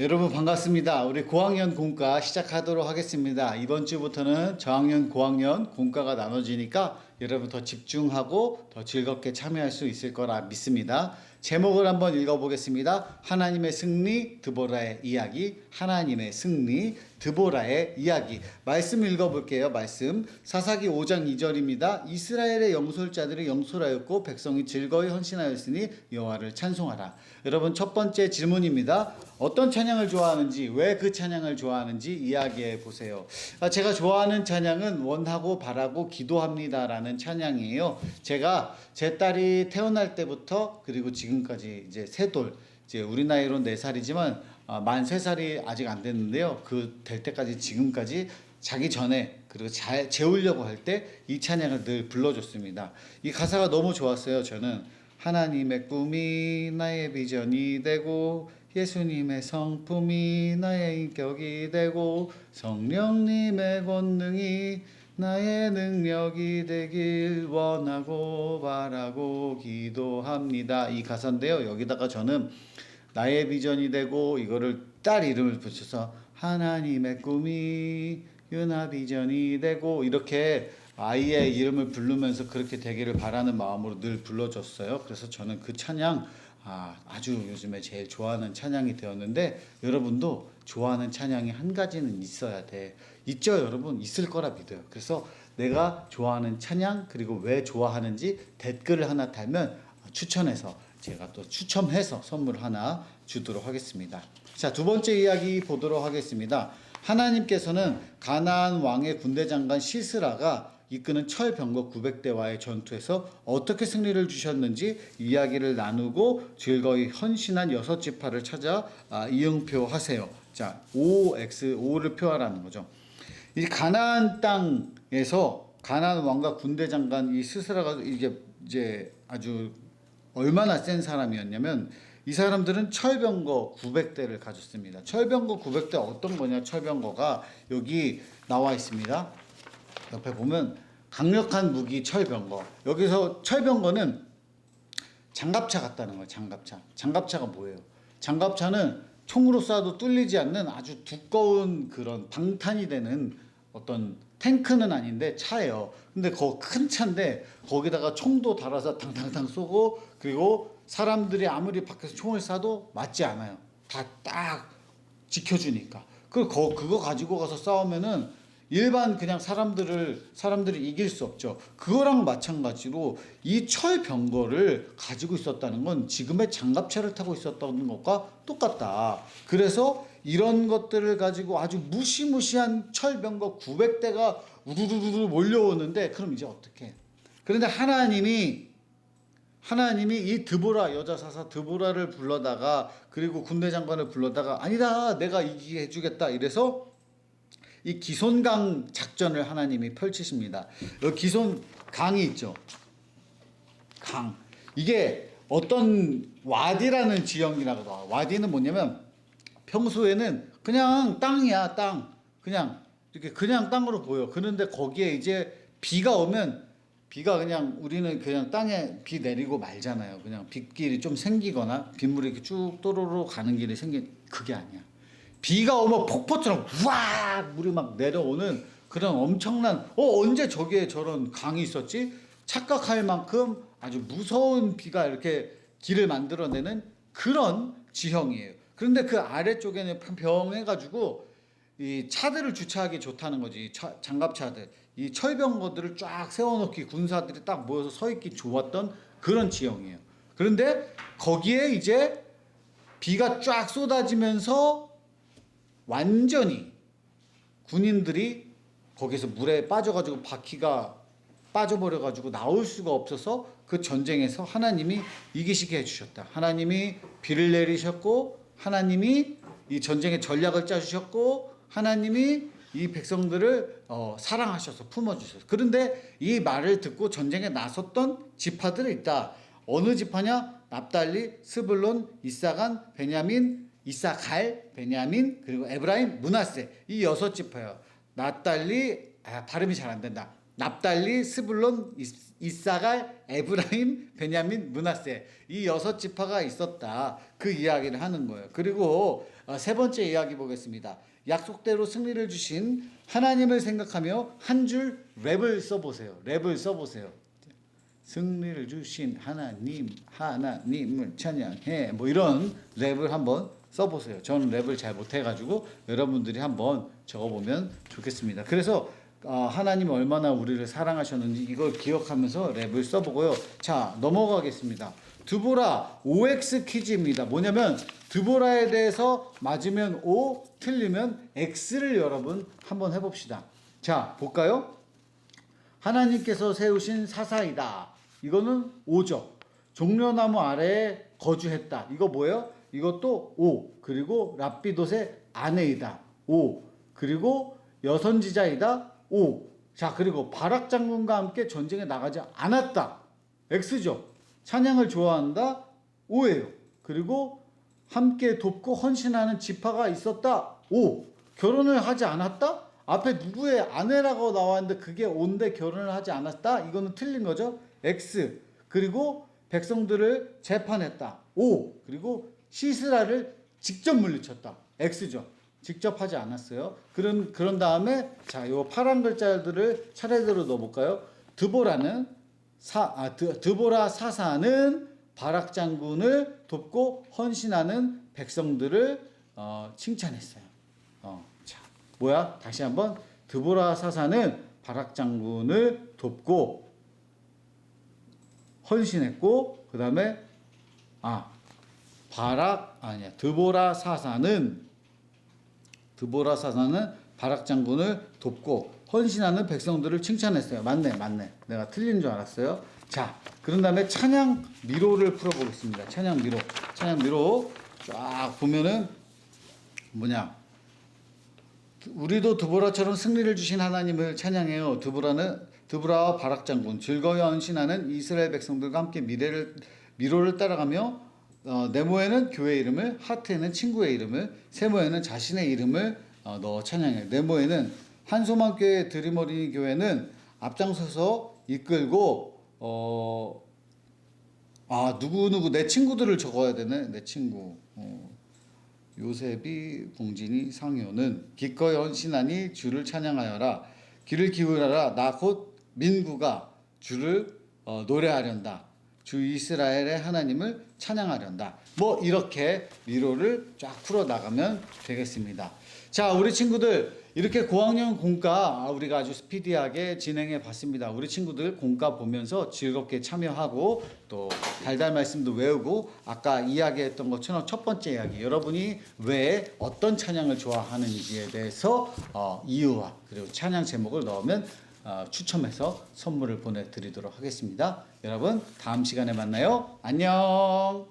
여러분 반갑습니다. 우리 고학년 공과 시작하도록 하겠습니다. 이번 주부터는 저학년, 고학년 공과가 나눠지니까 여러분 더 집중하고 더 즐겁게 참여할 수 있을 거라 믿습니다. 제목을 한번 읽어보겠습니다. 하나님의 승리, 드보라의 이야기. 하나님의 승리, 드보라의 이야기. 말씀 읽어볼게요. 말씀. 사사기 5장 2절입니다. 이스라엘의 영솔자들이 영솔하였고 백성이 즐거이 헌신하였으니 여호와를 찬송하라. 여러분 첫 번째 질문입니다. 어떤 찬양을 좋아하는지, 왜 그 찬양을 좋아하는지 이야기해 보세요. 아, 제가 좋아하는 찬양은 원하고 바라고 기도합니다라는 찬양이에요. 제가 제 딸이 태어날 때부터 그리고 지금 까지 이제 세 돌, 이제 우리 나이로 네 살이지만 아, 만세 살이 아직 안 됐는데요. 그 될 때까지 지금까지 자기 전에 그리고 잘 재우려고 할 때 이 찬양을 늘 불러줬습니다. 이 가사가 너무 좋았어요. 저는 하나님의 꿈이 나의 비전이 되고 예수님의 성품이 나의 인격이 되고 성령님의 권능이 나의 능력이 되길 원하고 바라고 기도합니다. 이 가사인데요. 여기다가 저는 나의 비전이 되고 이거를 딸 이름을 붙여서 하나님의 꿈이 유나 비전이 되고 이렇게 아이의 이름을 부르면서 그렇게 되기를 바라는 마음으로 늘 불러줬어요. 그래서 저는 그 찬양 아, 아주 요즘에 제일 좋아하는 찬양이 되었는데 여러분도 좋아하는 찬양이 한 가지는 있어야 돼. 있죠, 여러분? 있을 거라 믿어요. 그래서 내가 좋아하는 찬양 그리고 왜 좋아하는지 댓글을 하나 달면 추천해서 제가 또 추첨해서 선물 하나 주도록 하겠습니다. 자, 두 번째 이야기 보도록 하겠습니다. 하나님께서는 가나안 왕의 군대 장관 시스라가 이끄는 철병거 900대와의 전투에서 어떻게 승리를 주셨는지 이야기를 나누고 즐거이 헌신한 여섯 지파를 찾아 아, 이응표 하세요. 자, OX, O를 표하라는 거죠. 이 가나안 땅에서 가나안 왕과 군대 장관 이 스스라가 이게 이제 아주 얼마나 센 사람이었냐면 이 사람들은 철병거 900대를 가졌습니다. 철병거 900대 어떤 거냐? 철병거가 여기 나와 있습니다. 옆에 보면 강력한 무기 철병거. 여기서 철병거는 장갑차 같다는 거예요. 장갑차. 장갑차가 뭐예요? 장갑차는 총으로 쏴도 뚫리지 않는 아주 두꺼운 그런 방탄이 되는 어떤 탱크는 아닌데 차예요. 근데 그큰 차인데 거기다가 총도 달아서 당당당 쏘고 그리고 사람들이 아무리 밖에서 총을 쏴도 맞지 않아요. 다 딱 지켜주니까. 그 거- 그거 가지고 가서 싸우면은 일반 그냥 사람들을 사람들이 이길 수 없죠. 그거랑 마찬가지로 이 철병거를 가지고 있었다는 건 지금의 장갑차를 타고 있었던 것과 똑같다. 그래서 이런 것들을 가지고 아주 무시무시한 철병거 900대가 우르르르 몰려오는데 그럼 이제 어떻게? 그런데 하나님이 하나님이 이 드보라 여자 사사 드보라를 불러다가 그리고 군대 장관을 불러다가 아니다 내가 이기게 해주겠다 이래서 이 기손강 작전을 하나님이 펼치십니다. 여기 기손 강이 있죠. 강. 이게 어떤 와디라는 지형이라고 나와. 와디는 뭐냐면 평소에는 그냥 땅이야, 땅. 그냥 이렇게 그냥 땅으로 보여. 그런데 거기에 이제 비가 오면 비가 그냥 우리는 그냥 땅에 비 내리고 말잖아요. 그냥 빗길이 좀 생기거나 빗물이 이렇게 쭉 또로로 가는 길이 생긴 그게 아니야. 비가 오면 폭포처럼 우와 물이 막 내려오는 그런 엄청난 어 언제 저기에 저런 강이 있었지 착각할 만큼 아주 무서운 비가 이렇게 길을 만들어내는 그런 지형이에요. 그런데 그 아래쪽에는 평평해가지고 이 차들을 주차하기 좋다는 거지 차- 장갑차들 이 철병거들을 쫙 세워놓기 군사들이 딱 모여서 서 있기 좋았던 그런 지형이에요. 그런데 거기에 이제 비가 쫙 쏟아지면서 완전히 군인들이 거기서 물에 빠져가지고 바퀴가 빠져버려가지고 나올 수가 없어서 그 전쟁에서 하나님이 이기시게 해주셨다. 하나님이 비를 내리셨고 하나님이 이 전쟁의 전략을 짜주셨고 하나님이 이 백성들을 어, 사랑하셔서 품어주셨어요. 그런데 이 말을 듣고 전쟁에 나섰던 지파들이 있다. 어느 지파냐? 납달리, 스불론, 이사간, 베냐민, 이사갈, 베냐민, 그리고 에브라임, 문하세 이 여섯 지파예요. 납달리 아, 발음이 잘 안 된다. 납달리, 스불론, 이사갈, 에브라임, 베냐민, 문하세 이 여섯 지파가 있었다. 그 이야기를 하는 거예요. 그리고 어, 세 번째 이야기 보겠습니다. 약속대로 승리를 주신 하나님을 생각하며 한 줄 랩을 써보세요. 랩을 써보세요. 승리를 주신 하나님, 하나님을 찬양해. 뭐 이런 랩을 한번 써보세요. 저는 랩을 잘 못해가지고 여러분들이 한번 적어보면 좋겠습니다. 그래서 어, 하나님 얼마나 우리를 사랑하셨는지 이걸 기억하면서 랩을 써보고요. 자 넘어가겠습니다. 드보라 OX 퀴즈입니다. 뭐냐면 드보라에 대해서 맞으면 O, 틀리면 X를 여러분 한번 해봅시다. 자 볼까요? 하나님께서 세우신 사사이다. 이거는 오죠. 종려나무 아래에 거주했다. 이거 뭐예요? 이것도 오. 그리고 랍비돗의 아내이다. 오. 그리고 여선지자이다. 오. 자, 그리고 바락 장군과 함께 전쟁에 나가지 않았다. X죠. 찬양을 좋아한다. 오예요. 그리고 함께 돕고 헌신하는 지파가 있었다. 오. 결혼을 하지 않았다? 앞에 누구의 아내라고 나와 있는데 그게 온데 결혼을 하지 않았다? 이거는 틀린 거죠. X. 그리고 백성들을 재판했다. O. 그리고 시스라를 직접 물리쳤다. X죠. 직접 하지 않았어요. 그런 그런 다음에 자, 요 파란 글자들을 차례대로 넣어 볼까요? 드보라는 사 아, 드, 드보라 사사는 바락 장군을 돕고 헌신하는 백성들을 어, 칭찬했어요. 어, 자, 뭐야? 다시 한번 드보라 사사는 바락 장군을 돕고 헌신했고 그다음에 아 바락 아니야 드보라 사사는 드보라 사사는 바락 장군을 돕고 헌신하는 백성들을 칭찬했어요. 맞네, 맞네. 내가 틀린 줄 알았어요. 자, 그런 다음에 찬양 미로를 풀어보겠습니다. 찬양 미로, 찬양 미로 쫙 보면은 뭐냐? 우리도 드보라처럼 승리를 주신 하나님을 찬양해요. 드보라는 드보라와 바락 장군 즐거이 헌신하는 이스라엘 백성들과 함께 미래를 미로를 따라가며 어, 네모에는 교회 이름을 하트에는 친구의 이름을 세모에는 자신의 이름을 어, 넣어 찬양해요. 네모에는 한소만 교회 드리머리 교회는 앞장서서 이끌고 어, 아 누구 누구 내 친구들을 적어야 되네 내 친구. 어, 요셉이 공진이 상효는 기꺼이 헌신하니 주를 찬양하여라. 귀를 기울여라. 나 곧 민구가 주를 어, 노래하련다 주 이스라엘의 하나님을 찬양하련다 뭐 이렇게 미로를 쫙 풀어 나가면 되겠습니다 자 우리 친구들 이렇게 고학년 공과 우리가 아주 스피디하게 진행해 봤습니다. 우리 친구들 공과 보면서 즐겁게 참여하고 또 달달 말씀도 외우고 아까 이야기했던 것처럼 첫 번째 이야기 여러분이 왜 어떤 찬양을 좋아하는지에 대해서 어, 이유와 그리고 찬양 제목을 넣으면 어, 추첨해서 선물을 보내드리도록 하겠습니다. 여러분 다음 시간에 만나요. 안녕.